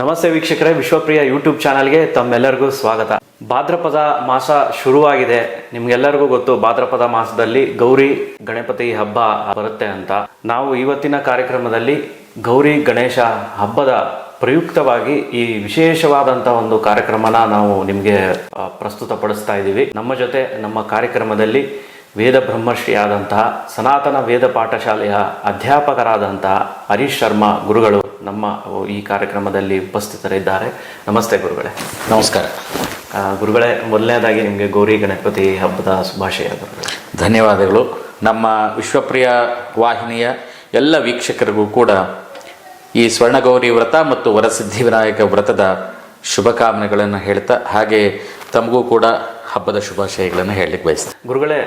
ನಮಸ್ತೆ ವೀಕ್ಷಕರೇ, ವಿಶ್ವಪ್ರಿಯ ಯೂಟ್ಯೂಬ್ ಚಾನಲ್ಗೆ ತಮ್ಮೆಲ್ಲರಿಗೂ ಸ್ವಾಗತ. ಭಾದ್ರಪದ ಮಾಸ ಶುರುವಾಗಿದೆ. ನಿಮ್ಗೆಲ್ಲರಿಗೂ ಗೊತ್ತು, ಭಾದ್ರಪದ ಮಾಸದಲ್ಲಿ ಗೌರಿ ಗಣಪತಿ ಹಬ್ಬ ಬರುತ್ತೆ ಅಂತ. ನಾವು ಇವತ್ತಿನ ಕಾರ್ಯಕ್ರಮದಲ್ಲಿ ಗೌರಿ ಗಣೇಶ ಹಬ್ಬದ ಪ್ರಯುಕ್ತವಾಗಿ ಈ ವಿಶೇಷವಾದಂಥ ಒಂದು ಕಾರ್ಯಕ್ರಮನ ನಾವು ನಿಮಗೆ ಪ್ರಸ್ತುತ ಪಡಿಸ್ತಾ ಇದ್ದೀವಿ. ನಮ್ಮ ಜೊತೆ ನಮ್ಮ ಕಾರ್ಯಕ್ರಮದಲ್ಲಿ ವೇದ ಬ್ರಹ್ಮಶ್ರೀ ಆದಂತಹ ಸನಾತನ ವೇದ ಪಾಠಶಾಲೆಯ ಅಧ್ಯಾಪಕರಾದಂತಹ ಹರೀಶ್ ಶರ್ಮಾ ಗುರುಗಳು ನಮ್ಮ ಈ ಕಾರ್ಯಕ್ರಮದಲ್ಲಿ ಉಪಸ್ಥಿತರಿದ್ದಾರೆ. ನಮಸ್ತೆ ಗುರುಗಳೇ. ನಮಸ್ಕಾರ. ಗುರುಗಳೇ ಮೊದಲನೇದಾಗಿ ನಿಮಗೆ ಗೌರಿ ಗಣಪತಿ ಹಬ್ಬದ ಶುಭಾಶಯ ಧನ್ಯವಾದಗಳು. ನಮ್ಮ ವಿಶ್ವಪ್ರಿಯ ವಾಹಿನಿಯ ಎಲ್ಲ ವೀಕ್ಷಕರಿಗೂ ಕೂಡ ಈ ಸ್ವರ್ಣಗೌರಿ ವ್ರತ ಮತ್ತು ವರಸಿದ್ಧಿ ವಿನಾಯಕ ವ್ರತದ ಶುಭಕಾಮನೆಗಳನ್ನು ಹೇಳ್ತಾ ಹಾಗೆ ತಮಗೂ ಕೂಡ ಹಬ್ಬದ ಶುಭಾಶಯಗಳನ್ನು ಹೇಳಲಿಕ್ಕೆ ಬಯಸ್ತೇನೆ. ಗುರುಗಳೇ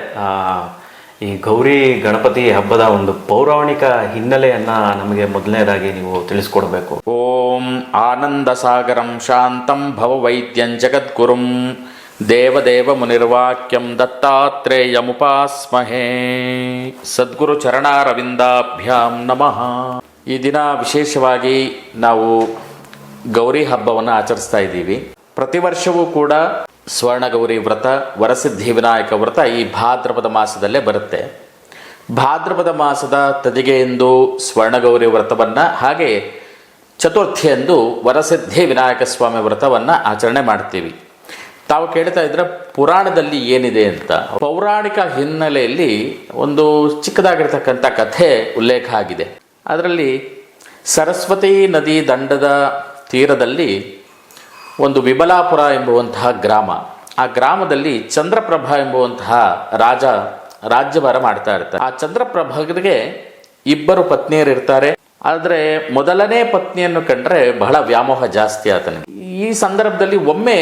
ಈ ಗೌರಿ ಗಣಪತಿ ಹಬ್ಬದ ಒಂದು ಪೌರಾಣಿಕ ಹಿನ್ನೆಲೆಯನ್ನ ನಮಗೆ ಮೊದಲನೇದಾಗಿ ನೀವು ತಿಳಿಸ್ಕೊಡ್ಬೇಕು. ಓಂ ಆನಂದ ಸಾಗರಂ ಶಾಂತಂ ಭವವೈದ್ಯಂ ಜಗದ್ಗುರುಂ ದೇವದೇವ ಮುನಿರ್ವಾಕ್ಯಂ ದತ್ತಾತ್ರೇಯಮುಪಾಸ್ಮಹೇ. ಸದ್ಗುರು ಚರಣಾರವಿಂದಾಭ್ಯಾಂ ನಮಃ. ಈ ದಿನ ವಿಶೇಷವಾಗಿ ನಾವು ಗೌರಿ ಹಬ್ಬವನ್ನು ಆಚರಿಸ್ತಾ ಇದ್ದೀವಿ. ಪ್ರತಿ ವರ್ಷವೂ ಕೂಡ ಸ್ವರ್ಣಗೌರಿ ವ್ರತ, ವರಸಿದ್ಧಿ ವಿನಾಯಕ ವ್ರತ ಈ ಭಾದ್ರಪದ ಮಾಸದಲ್ಲೇ ಬರುತ್ತೆ. ಭಾದ್ರಪದ ಮಾಸದ ತದಿಗೆಯೆಂದು ಸ್ವರ್ಣಗೌರಿ ವ್ರತವನ್ನು ಹಾಗೆ ಚತುರ್ಥಿಯಂದು ವರಸಿದ್ಧಿ ವಿನಾಯಕ ಸ್ವಾಮಿ ವ್ರತವನ್ನು ಆಚರಣೆ ಮಾಡ್ತೀವಿ. ತಾವು ಕೇಳ್ತಾ ಇದ್ರೆ ಪುರಾಣದಲ್ಲಿ ಏನಿದೆ ಅಂತ. ಪೌರಾಣಿಕ ಹಿನ್ನೆಲೆಯಲ್ಲಿ ಒಂದು ಚಿಕ್ಕದಾಗಿರ್ತಕ್ಕಂಥ ಕಥೆ ಉಲ್ಲೇಖ ಆಗಿದೆ. ಅದರಲ್ಲಿ ಸರಸ್ವತಿ ನದಿ ದಂಡದ ತೀರದಲ್ಲಿ ಒಂದು ವಿಬಲಾಪುರ ಎಂಬುವಂತಹ ಗ್ರಾಮ. ಆ ಗ್ರಾಮದಲ್ಲಿ ಚಂದ್ರಪ್ರಭ ಎಂಬುವಂತಹ ರಾಜ ರಾಜ್ಯಭಾರ ಮಾಡ್ತಾ ಇರ್ತಾರೆ. ಆ ಚಂದ್ರಪ್ರಭಗೆ ಇಬ್ಬರು ಪತ್ನಿಯರು ಇರ್ತಾರೆ ಆದರೆ ಮೊದಲನೇ ಪತ್ನಿಯನ್ನು ಕಂಡ್ರೆ ಬಹಳ ವ್ಯಾಮೋಹ ಜಾಸ್ತಿ ಆತನಿಗೆ. ಈ ಸಂದರ್ಭದಲ್ಲಿ ಒಮ್ಮೆ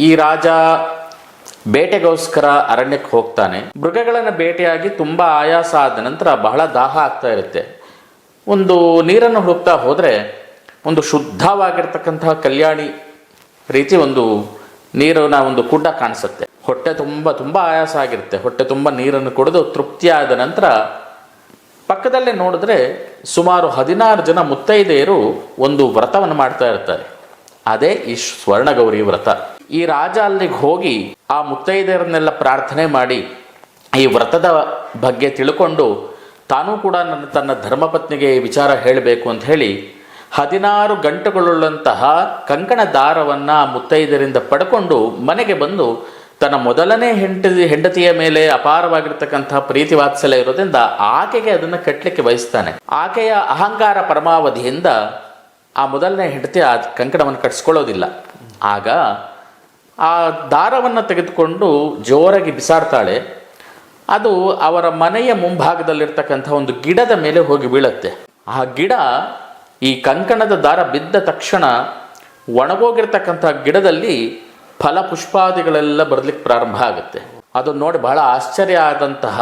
ಈ ರಾಜ ಬೇಟೆಗೋಸ್ಕರ ಅರಣ್ಯಕ್ಕೆ ಹೋಗ್ತಾನೆ. ಮೃಗಗಳನ್ನ ಬೇಟೆಯಾಗಿ ತುಂಬಾ ಆಯಾಸ ಆದ ನಂತರ ಬಹಳ ದಾಹ ಆಗ್ತಾ ಇರುತ್ತೆ. ಒಂದು ನೀರನ್ನು ಹುಡುಕ್ತಾ ಹೋದ್ರೆ ಒಂದು ಶುದ್ಧವಾಗಿರ್ತಕ್ಕಂತಹ ಕಲ್ಯಾಣಿ ರೀತಿ ಒಂದು ನೀರಿನ ಒಂದು ಕುಡ್ಡ ಕಾಣಿಸುತ್ತೆ. ಹೊಟ್ಟೆ ತುಂಬ ತುಂಬ ಆಯಾಸ ಆಗಿರುತ್ತೆ. ಹೊಟ್ಟೆ ತುಂಬ ನೀರನ್ನು ಕುಡಿದು ತೃಪ್ತಿಯಾದ ನಂತರ ಪಕ್ಕದಲ್ಲೇ ನೋಡಿದ್ರೆ ಸುಮಾರು ಹದಿನಾರು ಜನ ಮುತ್ತೈದೆಯರು ಒಂದು ವ್ರತವನ್ನು ಮಾಡ್ತಾ ಇರ್ತಾರೆ. ಅದೇ ಈ ಸ್ವರ್ಣಗೌರಿ ವ್ರತ. ಈ ರಾಜ ಅಲ್ಲಿಗೆ ಹೋಗಿ ಆ ಮುತ್ತೈದೆಯರನ್ನೆಲ್ಲ ಪ್ರಾರ್ಥನೆ ಮಾಡಿ ಈ ವ್ರತದ ಬಗ್ಗೆ ತಿಳ್ಕೊಂಡು ತಾನೂ ಕೂಡ ನನ್ನ, ತನ್ನ ಧರ್ಮಪತ್ನಿಗೆ ವಿಚಾರ ಹೇಳಬೇಕು ಅಂತ ಹೇಳಿ ಹದಿನಾರು ಗಂಟುಗಳುಳ್ಳಂತಹ ಕಂಕಣ ದಾರವನ್ನು ಮುತ್ತೈದರಿಂದ ಪಡ್ಕೊಂಡು ಮನೆಗೆ ಬಂದು ತನ್ನ ಮೊದಲನೇ ಹೆಂಡತಿ, ಹೆಂಡತಿಯ ಮೇಲೆ ಅಪಾರವಾಗಿರ್ತಕ್ಕಂತಹ ಪ್ರೀತಿ ವಾತ್ಸಲ್ಯ ಇರೋದ್ರಿಂದ ಆಕೆಗೆ ಅದನ್ನು ಕಟ್ಟಲಿಕ್ಕೆ ಬಯಸ್ತಾನೆ. ಆಕೆಯ ಅಹಂಕಾರ ಪರಮಾವಧಿಯಿಂದ ಆ ಮೊದಲನೇ ಹೆಂಡತಿ ಆ ಕಂಕಣವನ್ನು ಕಟ್ಸ್ಕೊಳ್ಳೋದಿಲ್ಲ. ಆಗ ಆ ದಾರವನ್ನು ತೆಗೆದುಕೊಂಡು ಜೋರಾಗಿ ಬಿಸಾಡ್ತಾಳೆ. ಅದು ಅವರ ಮನೆಯ ಮುಂಭಾಗದಲ್ಲಿರ್ತಕ್ಕಂಥ ಒಂದು ಗಿಡದ ಮೇಲೆ ಹೋಗಿ ಬೀಳುತ್ತೆ. ಆ ಗಿಡ ಈ ಕಂಕಣದ ದಾರ ಬಿದ್ದ ತಕ್ಷಣ ಒಣಗೋಗಿರ್ತಕ್ಕಂಥ ಗಿಡದಲ್ಲಿ ಫಲ ಪುಷ್ಪಾದಿಗಳೆಲ್ಲ ಬರಲಿಕ್ಕೆ ಪ್ರಾರಂಭ ಆಗುತ್ತೆ. ಅದು ನೋಡಿ ಬಹಳ ಆಶ್ಚರ್ಯ ಆದಂತಹ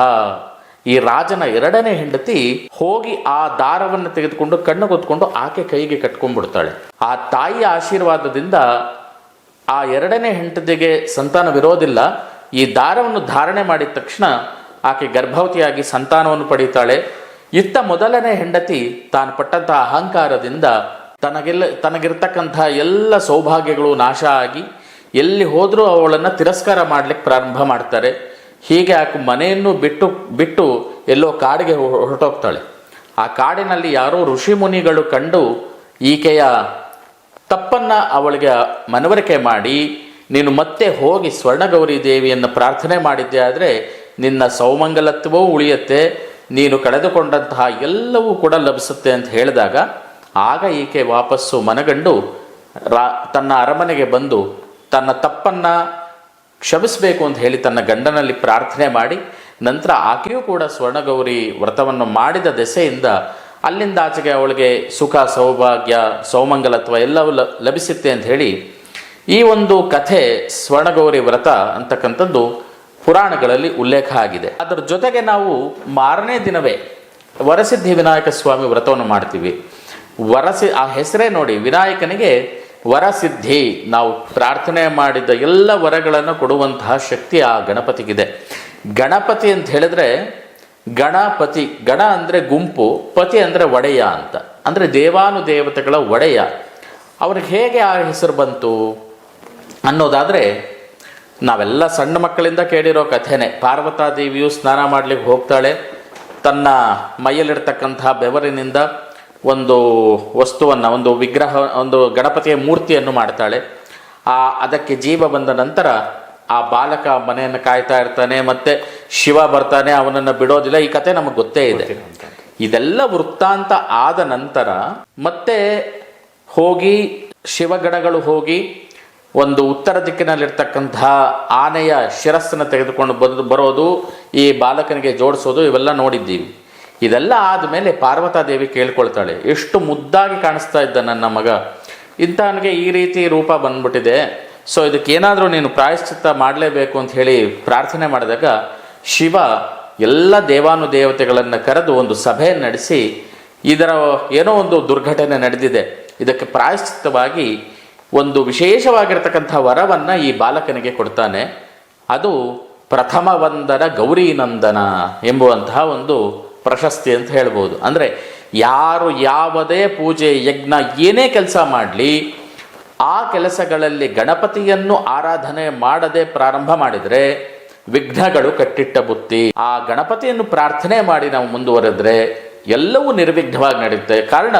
ಈ ರಾಜನ ಎರಡನೇ ಹೆಂಡತಿ ಹೋಗಿ ಆ ದಾರವನ್ನು ತೆಗೆದುಕೊಂಡು ಕಣ್ಣು ಗೊತ್ಕೊಂಡು ಆಕೆ ಕೈಗೆ ಕಟ್ಕೊಂಡ್ಬಿಡ್ತಾಳೆ. ಆ ತಾಯಿಯ ಆಶೀರ್ವಾದದಿಂದ ಆ ಎರಡನೇ ಹೆಂಡತಿಗೆ ಸಂತಾನವಿರೋದಿಲ್ಲ ಈ ದಾರವನ್ನು ಧಾರಣೆ ಮಾಡಿದ ತಕ್ಷಣ ಆಕೆ ಗರ್ಭವತಿಯಾಗಿ ಸಂತಾನವನ್ನು ಪಡೀತಾಳೆ. ಇತ್ತ ಮೊದಲನೇ ಹೆಂಡತಿ ತಾನು ಪಟ್ಟಂತಹ ಅಹಂಕಾರದಿಂದ ತನಗೆಲ್ಲ ತನಗಿರ್ತಕ್ಕಂತಹ ಎಲ್ಲ ಸೌಭಾಗ್ಯಗಳು ನಾಶ ಆಗಿ ಎಲ್ಲಿ ಹೋದರೂ ಅವಳನ್ನು ತಿರಸ್ಕಾರ ಮಾಡ್ಲಿಕ್ಕೆ ಪ್ರಾರಂಭ ಮಾಡ್ತಾರೆ. ಹೀಗೆ ಆಕೆ ಮನೆಯನ್ನು ಬಿಟ್ಟು ಬಿಟ್ಟು ಎಲ್ಲೋ ಕಾಡಿಗೆ ಹೊರಟೋಗ್ತಾಳೆ. ಆ ಕಾಡಿನಲ್ಲಿ ಯಾರೋ ಋಷಿ ಮುನಿಗಳು ಕಂಡು ಈಕೆಯ ತಪ್ಪನ್ನು ಅವಳಿಗೆ ಮನವರಿಕೆ ಮಾಡಿ, ನೀನು ಮತ್ತೆ ಹೋಗಿ ಸ್ವರ್ಣಗೌರಿ ದೇವಿಯನ್ನು ಪ್ರಾರ್ಥನೆ ಮಾಡಿದ್ದೆ ಆದರೆ ನಿನ್ನ ಸೌಮಂಗಲತ್ವವೂ ಉಳಿಯುತ್ತೆ ನೀನು ಕಳೆದುಕೊಂಡಂತಹ ಎಲ್ಲವೂ ಕೂಡ ಲಭಿಸುತ್ತೆ ಅಂತ ಹೇಳಿದಾಗ, ಆಗ ಈಕೆ ವಾಪಸ್ಸು ಮನಗಂಡು ರಾ, ತನ್ನ ಅರಮನೆಗೆ ಬಂದು ತನ್ನ ತಪ್ಪನ್ನ ಕ್ಷಮಿಸಬೇಕು ಅಂತ ಹೇಳಿ ತನ್ನ ಗಂಡನಲ್ಲಿ ಪ್ರಾರ್ಥನೆ ಮಾಡಿ, ನಂತರ ಆಕೆಯೂ ಕೂಡ ಸ್ವರ್ಣಗೌರಿ ವ್ರತವನ್ನು ಮಾಡಿದ ದೆಸೆಯಿಂದ ಅಲ್ಲಿಂದ ಆಚೆಗೆ ಅವಳಿಗೆ ಸುಖ, ಸೌಭಾಗ್ಯ, ಸೌಮಂಗಲತ್ವ ಎಲ್ಲವೂ ಲಭಿಸುತ್ತೆ ಅಂತ ಹೇಳಿ ಈ ಒಂದು ಕಥೆ ಸ್ವರ್ಣಗೌರಿ ವ್ರತ ಅಂತಕ್ಕಂಥದ್ದು ಪುರಾಣಗಳಲ್ಲಿ ಉಲ್ಲೇಖ ಆಗಿದೆ. ಅದರ ಜೊತೆಗೆ ನಾವು ಮಾರನೇ ದಿನವೇ ವರಸಿದ್ಧಿ ವಿನಾಯಕ ಸ್ವಾಮಿ ವ್ರತವನ್ನು ಮಾಡ್ತೀವಿ. ವರಸಿ, ಆ ಹೆಸರೇ ನೋಡಿ, ವಿನಾಯಕನಿಗೆ ವರಸಿದ್ಧಿ. ನಾವು ಪ್ರಾರ್ಥನೆ ಮಾಡಿದ ಎಲ್ಲ ವರಗಳನ್ನು ಕೊಡುವಂತಹ ಶಕ್ತಿ ಆ ಗಣಪತಿಗಿದೆ. ಗಣಪತಿ ಅಂತ ಹೇಳಿದ್ರೆ ಗಣಪತಿ, ಗಣ ಅಂದರೆ ಗುಂಪು, ಪತಿ ಅಂದರೆ ಒಡೆಯ ಅಂತ. ಅಂದರೆ ದೇವಾನುದೇವತೆಗಳ ಒಡೆಯ. ಅವ್ರಿಗೆ ಹೇಗೆ ಆ ಹೆಸರು ಬಂತು ಅನ್ನೋದಾದರೆ ನಾವೆಲ್ಲ ಸಣ್ಣ ಮಕ್ಕಳಿಂದ ಕೇಳಿರೋ ಕಥೆನೆ. ಪಾರ್ವತಾದೇವಿಯು ಸ್ನಾನ ಮಾಡಲಿಕ್ಕೆ ಹೋಗ್ತಾಳೆ. ತನ್ನ ಮೈಯಲ್ಲಿರ್ತಕ್ಕಂತಹ ಬೆವರಿನಿಂದ ಒಂದು ವಸ್ತುವನ್ನು, ಒಂದು ವಿಗ್ರಹ, ಒಂದು ಗಣಪತಿಯ ಮೂರ್ತಿಯನ್ನು ಮಾಡ್ತಾಳೆ. ಆ, ಅದಕ್ಕೆ ಜೀವ ಬಂದ ನಂತರ ಆ ಬಾಲಕ ಮನೆಯನ್ನು ಕಾಯ್ತಾ ಇರ್ತಾನೆ, ಮತ್ತೆ ಶಿವ ಬರ್ತಾನೆ, ಅವನನ್ನು ಬಿಡೋದಿಲ್ಲ. ಈ ಕತೆ ನಮಗೆ ಗೊತ್ತೇ ಇದೆ. ಇದೆಲ್ಲ ವೃತ್ತಾಂತ ಆದ ನಂತರ ಮತ್ತೆ ಹೋಗಿ ಶಿವಗಣಗಳು ಹೋಗಿ ಒಂದು ಉತ್ತರ ದಿಕ್ಕಿನಲ್ಲಿರ್ತಕ್ಕಂತಹ ಆನೆಯ ಶಿರಸ್ಸನ್ನು ತೆಗೆದುಕೊಂಡು ಬಂದು ಬರೋದು, ಈ ಬಾಲಕನಿಗೆ ಜೋಡಿಸೋದು, ಇವೆಲ್ಲ ನೋಡಿದ್ದೀವಿ. ಇದೆಲ್ಲ ಆದಮೇಲೆ ಪಾರ್ವತಾದೇವಿ ಕೇಳ್ಕೊಳ್ತಾಳೆ ಎಷ್ಟು ಮುದ್ದಾಗಿ ಕಾಣಿಸ್ತಾ ಇದ್ದ ನನ್ನ ಮಗ. ಇಂಥವನಿಗೆ ಈ ರೀತಿ ರೂಪ ಬಂದ್ಬಿಟ್ಟಿದೆ. ಸೊ ಇದಕ್ಕೇನಾದರೂ ನೀನು ಪ್ರಾಯಶ್ಚಿತ್ತ ಮಾಡಲೇಬೇಕು ಅಂತ ಹೇಳಿ ಪ್ರಾರ್ಥನೆ ಮಾಡಿದಾಗ ಶಿವ ಎಲ್ಲ ದೇವಾನುದೇವತೆಗಳನ್ನು ಕರೆದು ಒಂದು ಸಭೆಯನ್ನು ನಡೆಸಿ, ಇದರ ಏನೋ ಒಂದು ದುರ್ಘಟನೆ ನಡೆದಿದೆ. ಇದಕ್ಕೆ ಪ್ರಾಯಶ್ಚಿತ್ತವಾಗಿ ಒಂದು ವಿಶೇಷವಾಗಿರ್ತಕ್ಕಂಥ ವರವನ್ನು ಈ ಬಾಲಕನಿಗೆ ಕೊಡ್ತಾನೆ. ಅದು ಪ್ರಥಮ ವಂದನ ಗೌರೀನಂದನ ಎಂಬುವಂತಹ ಒಂದು ಪ್ರಶಸ್ತಿ ಅಂತ ಹೇಳ್ಬೋದು. ಅಂದರೆ ಯಾರು ಯಾವುದೇ ಪೂಜೆ, ಯಜ್ಞ ಏನೇ ಕೆಲಸ ಮಾಡಲಿ, ಆ ಕೆಲಸಗಳಲ್ಲಿ ಗಣಪತಿಯನ್ನು ಆರಾಧನೆ ಮಾಡದೆ ಪ್ರಾರಂಭ ಮಾಡಿದರೆ ವಿಘ್ನಗಳು ಕಟ್ಟಿಟ್ಟ ಬುತ್ತಿ. ಆ ಗಣಪತಿಯನ್ನು ಪ್ರಾರ್ಥನೆ ಮಾಡಿ ನಾವು ಮುಂದುವರೆದ್ರೆ ಎಲ್ಲವೂ ನಿರ್ವಿಘ್ನವಾಗಿ ನಡೆಯುತ್ತೆ. ಕಾರಣ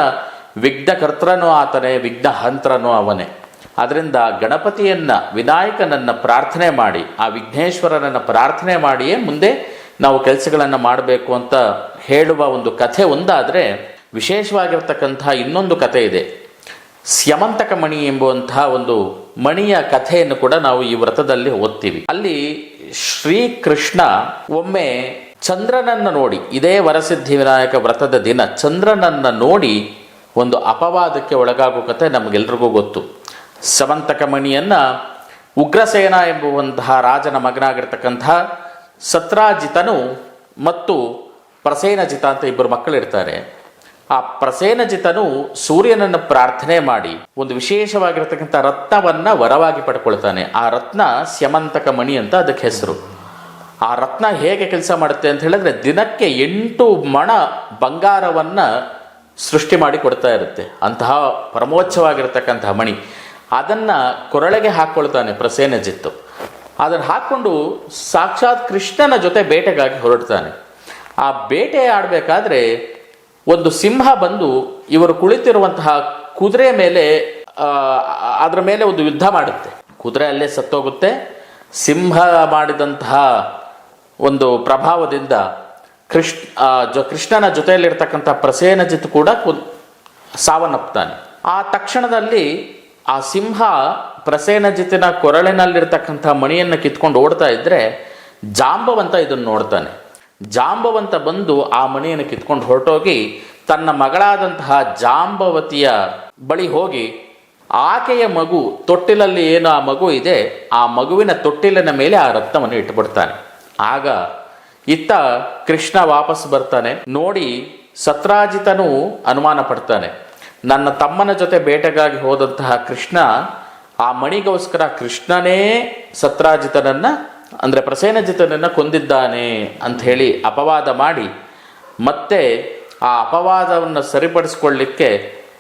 ವಿಘ್ನಕರ್ತನೂ ಆತನೇ ವಿಘ್ನ ಹಂತ್ರನೂ ಅವನೇ. ಅದರಿಂದ ಗಣಪತಿಯನ್ನು, ವಿನಾಯಕನನ್ನು ಪ್ರಾರ್ಥನೆ ಮಾಡಿ, ಆ ವಿಘ್ನೇಶ್ವರನನ್ನು ಪ್ರಾರ್ಥನೆ ಮಾಡಿಯೇ ಮುಂದೆ ನಾವು ಕೆಲಸಗಳನ್ನು ಮಾಡಬೇಕು ಅಂತ ಹೇಳುವ ಒಂದು ಕಥೆ ಒಂದಾದರೆ ವಿಶೇಷವಾಗಿರ್ತಕ್ಕಂತಹ ಇನ್ನೊಂದು ಕಥೆ ಇದೆ. ಸ್ಯಮಂತಕ ಮಣಿ ಎಂಬುವಂತಹ ಒಂದು ಮಣಿಯ ಕಥೆಯನ್ನು ಕೂಡ ನಾವು ಈ ವ್ರತದಲ್ಲಿ ಓದ್ತೀವಿ. ಅಲ್ಲಿ ಶ್ರೀಕೃಷ್ಣ ಒಮ್ಮೆ ಚಂದ್ರನನ್ನ ನೋಡಿ, ಇದೇ ವರಸಿದ್ಧಿ ವಿನಾಯಕ ವ್ರತದ ದಿನ, ಚಂದ್ರನನ್ನ ನೋಡಿ ಒಂದು ಅಪವಾದಕ್ಕೆ ಒಳಗಾಗುವ ಕಥೆ ನಮಗೆಲ್ರಿಗೂ ಗೊತ್ತು. ಸಮಂತಕ ಮಣಿಯನ್ನ ಉಗ್ರಸೇನ ಎಂಬುವಂತಹ ರಾಜನ ಮಗನಾಗಿರ್ತಕ್ಕಂತಹ ಸತ್ರಾಜಿತನು ಮತ್ತು ಪ್ರಸೇನಜಿತ ಅಂತ ಇಬ್ಬರು ಮಕ್ಕಳಿರ್ತಾರೆ. ಆ ಪ್ರಸೇನಜಿತನು ಸೂರ್ಯನನ್ನು ಪ್ರಾರ್ಥನೆ ಮಾಡಿ ಒಂದು ವಿಶೇಷವಾಗಿರ್ತಕ್ಕಂಥ ರತ್ನವನ್ನು ವರವಾಗಿ ಪಡ್ಕೊಳ್ತಾನೆ. ಆ ರತ್ನ ಸ್ಯಮಂತಕ ಮಣಿ ಅಂತ ಅದಕ್ಕೆ ಹೆಸರು. ಆ ರತ್ನ ಹೇಗೆ ಕೆಲಸ ಮಾಡುತ್ತೆ ಅಂತ ಹೇಳಿದ್ರೆ ದಿನಕ್ಕೆ ಎಂಟು ಮಣ ಬಂಗಾರವನ್ನ ಸೃಷ್ಟಿ ಮಾಡಿ ಕೊಡ್ತಾ ಇರುತ್ತೆ. ಅಂತಹ ಪರಮೋಚ್ಛವಾಗಿರ್ತಕ್ಕಂತಹ ಮಣಿ. ಅದನ್ನ ಕೊರಳೆಗೆ ಹಾಕ್ಕೊಳ್ತಾನೆ ಪ್ರಸೇನಜಿತ್ತು ಅದನ್ನು ಹಾಕ್ಕೊಂಡು ಸಾಕ್ಷಾತ್ ಕೃಷ್ಣನ ಜೊತೆ ಬೇಟೆಗಾಗಿ ಹೊರಡ್ತಾನೆ. ಆ ಬೇಟೆ ಆಡಬೇಕಾದ್ರೆ ಒಂದು ಸಿಂಹ ಬಂದು ಇವರು ಕುಳಿತಿರುವಂತಹ ಕುದುರೆ ಮೇಲೆ ಅದರ ಮೇಲೆ ಒಂದು ಯುದ್ಧ ಮಾಡುತ್ತೆ. ಕುದುರೆ ಅಲ್ಲೇ ಸತ್ತೋಗುತ್ತೆ. ಸಿಂಹ ಮಾಡಿದಂತಹ ಒಂದು ಪ್ರಭಾವದಿಂದ ಕೃಷ್ಣ ಜೊ, ಕೃಷ್ಣನ ಜೊತೆಯಲ್ಲಿರ್ತಕ್ಕಂಥ ಪ್ರಸೇನಜಿತ್ ಕೂಡ ಸಾವನ್ನಪ್ತಾನೆ ಆ ತಕ್ಷಣದಲ್ಲಿ ಆ ಸಿಂಹ ಪ್ರಸೇನಜಿತಿನ ಕೊರಳಿನಲ್ಲಿರ್ತಕ್ಕಂಥ ಮಣಿಯನ್ನು ಕಿತ್ಕೊಂಡು ಓಡ್ತಾ ಇದ್ರೆ ಜಾಂಬವಂತ ಇದನ್ನು ನೋಡ್ತಾನೆ. ಜಾಂಬವಂತ ಬಂದು ಆ ಮಣಿಯನ್ನು ಕಿತ್ಕೊಂಡು ಹೊರಟೋಗಿ ತನ್ನ ಮಗಳಾದಂತಹ ಜಾಂಬವತಿಯ ಬಳಿ ಹೋಗಿ ಆಕೆಯ ಮಗು ತೊಟ್ಟಿಲಲ್ಲಿ ಏನು ಆ ಮಗು ಇದೆ, ಆ ಮಗುವಿನ ತೊಟ್ಟಿಲಿನ ಮೇಲೆ ಆ ರತ್ನವನ್ನು ಇಟ್ಟುಬಿಡ್ತಾನೆ ಆಗ ಇತ್ತ ಕೃಷ್ಣ ವಾಪಸ್ ಬರ್ತಾನೆ. ನೋಡಿ ಸತ್ರಾಜಿತನು ಅನುಮಾನ ಪಡ್ತಾನೆ. ನನ್ನ ತಮ್ಮನ ಜೊತೆ ಬೇಟೆಗಾಗಿ ಹೋದಂತಹ ಕೃಷ್ಣ, ಆ ಮಣಿಗೋಸ್ಕರ ಕೃಷ್ಣನೇ ಸತ್ರಾಜಿತನನ್ನ, ಅಂದರೆ ಪ್ರಸೇನಜಿತನನ್ನ ಕೊಂದಿದ್ದಾನೆ ಅಂತ ಹೇಳಿ ಅಪವಾದ ಮಾಡಿ, ಮತ್ತೆ ಆ ಅಪವಾದವನ್ನು ಸರಿಪಡಿಸ್ಕೊಳ್ಳಿಕ್ಕೆ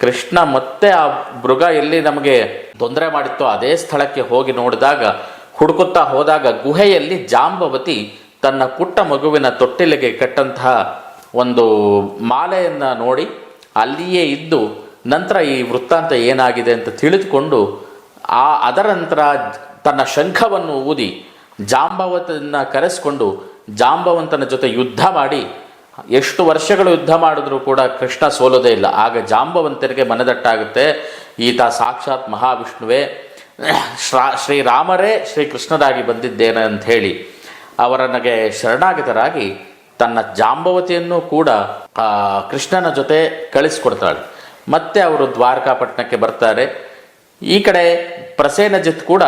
ಕೃಷ್ಣ ಮತ್ತೆ ಆ ಮೃಗ ಎಲ್ಲಿ ನಮಗೆ ತೊಂದರೆ ಮಾಡಿತ್ತೋ ಅದೇ ಸ್ಥಳಕ್ಕೆ ಹೋಗಿ ನೋಡಿದಾಗ, ಹುಡುಕುತ್ತಾ ಹೋದಾಗ ಗುಹೆಯಲ್ಲಿ ಜಾಂಬವತಿ ತನ್ನ ಪುಟ್ಟ ಮಗುವಿನ ತೊಟ್ಟಿಲಿಗೆ ಕಟ್ಟಂತಹ ಒಂದು ಮಾಲೆಯನ್ನ ನೋಡಿ ಅಲ್ಲಿಯೇ ಇದ್ದು ನಂತರ ಈ ವೃತ್ತಾಂತ ಏನಾಗಿದೆ ಅಂತ ತಿಳಿದುಕೊಂಡು ಆ ಅದರ ನಂತರ ತನ್ನ ಶಂಖವನ್ನು ಊದಿ ಜಾಂಬವತನ್ನ ಕರೆಸಿಕೊಂಡು ಜಾಂಬವಂತನ ಜೊತೆ ಯುದ್ಧ ಮಾಡಿ ಎಷ್ಟು ವರ್ಷಗಳು ಯುದ್ಧ ಮಾಡಿದ್ರೂ ಕೂಡ ಕೃಷ್ಣ ಸೋಲೋದೇ ಇಲ್ಲ. ಆಗ ಜಾಂಬವಂತನಿಗೆ ಮನದಟ್ಟಾಗುತ್ತೆ, ಈತ ಸಾಕ್ಷಾತ್ ಮಹಾವಿಷ್ಣುವೇ, ಶ್ರಾ, ಶ್ರೀರಾಮರೇ ಶ್ರೀಕೃಷ್ಣರಾಗಿ ಬಂದಿದ್ದೇನೆ ಅಂತ ಹೇಳಿ ಅವರನಿಗೆ ಶರಣಾಗತರಾಗಿ ತನ್ನ ಜಾಂಬವತಿಯನ್ನು ಕೂಡ ಕೃಷ್ಣನ ಜೊತೆ ಕಳಿಸ್ಕೊಡ್ತಾಳೆ. ಮತ್ತೆ ಅವರು ದ್ವಾರಕಾಪಟ್ಟಣಕ್ಕೆ ಬರ್ತಾರೆ. ಈ ಕಡೆ ಪ್ರಸೇನಜಿತ್ ಕೂಡ